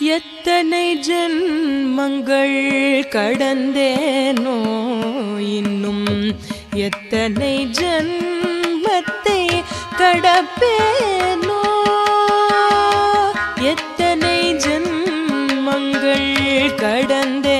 எத்தனை ஜென்மங்கள் கடந்தேனோ இன்னும் எத்தனை ஜென்மத்தை கடப்பேனோ? எத்தனை ஜென்மங்கள் கடந்தே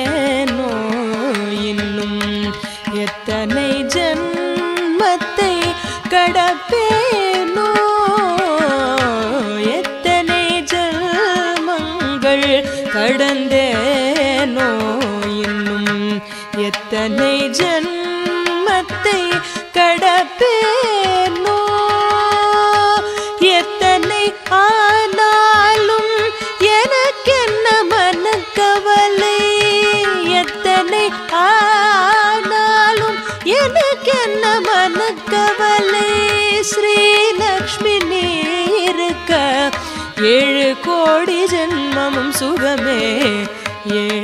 எத்தனை ஜன்மத்தை கடப்பேனோ? எத்தனை ஆனாலும் எனக்கென்ன மனக்கவலை? எத்தனை ஆனாலும் எனக்கென்ன மனக்கவலை? ஸ்ரீலக்ஷ்மி நீ இருக்க ஏழு கோடி ஜென்மமும் சுகமே. ஏ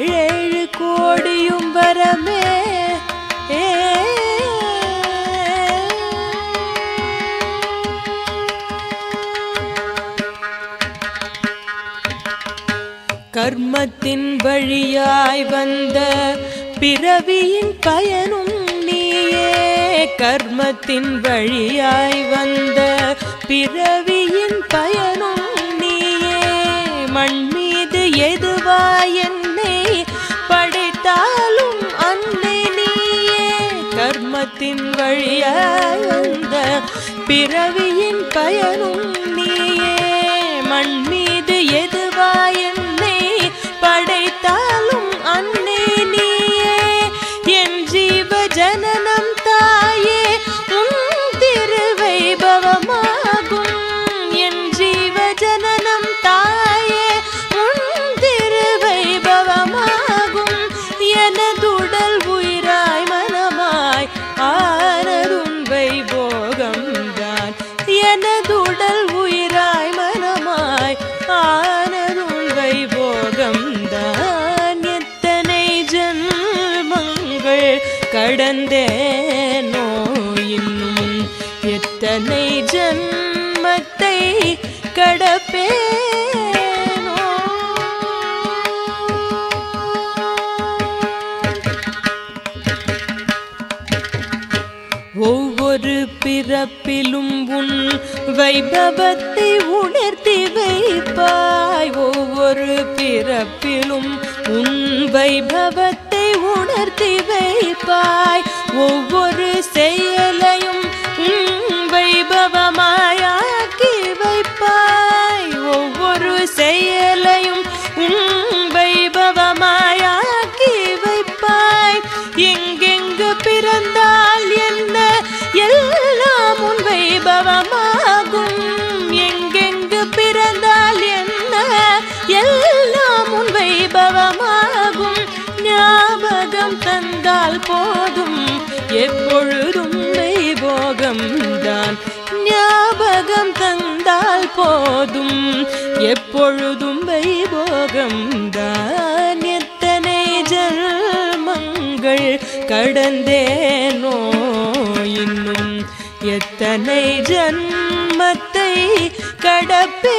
கர்மத்தின் வழியாய் வந்த பிறவியின் பயனும் நீயே. கர்மத்தின் வழியாய் வந்த பிறவியின் பயனும் நீயே. மண் மீது எதுவாய் என்னை படைத்தாலும் அன்னை நீயே. கர்மத்தின் வழியாய் வந்த பிறவியின் பயனும் நீயே. கடந்தேனோ? இன்னும் எத்தனை ஜன்மத்தை கடப்பேனோ? ஒவ்வொரு பிறப்பிலும் உன் வைபவத்தை உணர்த்தி வைப்பாய். ஒவ்வொரு பிறப்பிலும் உன் வைபவத்தை உணர்த்தி வைப்பாய். ஒவ்வொரு செய் ஞாபகம் தந்தால் போதும். எப்பொழுதும் வைபோகம் தான் ஞாபகம் தந்தால் போதும். எப்பொழுதும் வைபோகம் தான் எத்தனை ஜன்மங்கள் கடந்தேனோ இன்னும். எத்தனை ஜன்மத்தை கடப்பே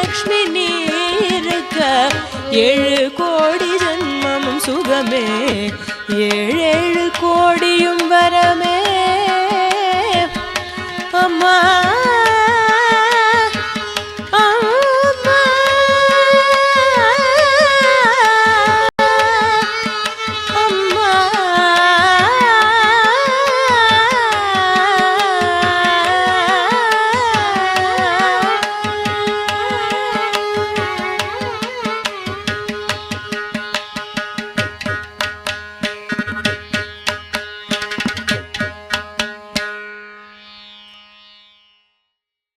லக்ஷ்மி நீருக்க ஏழு கோடி ஜன்மமும் சுகமே. ஏழேழு கோடியும் வரமே.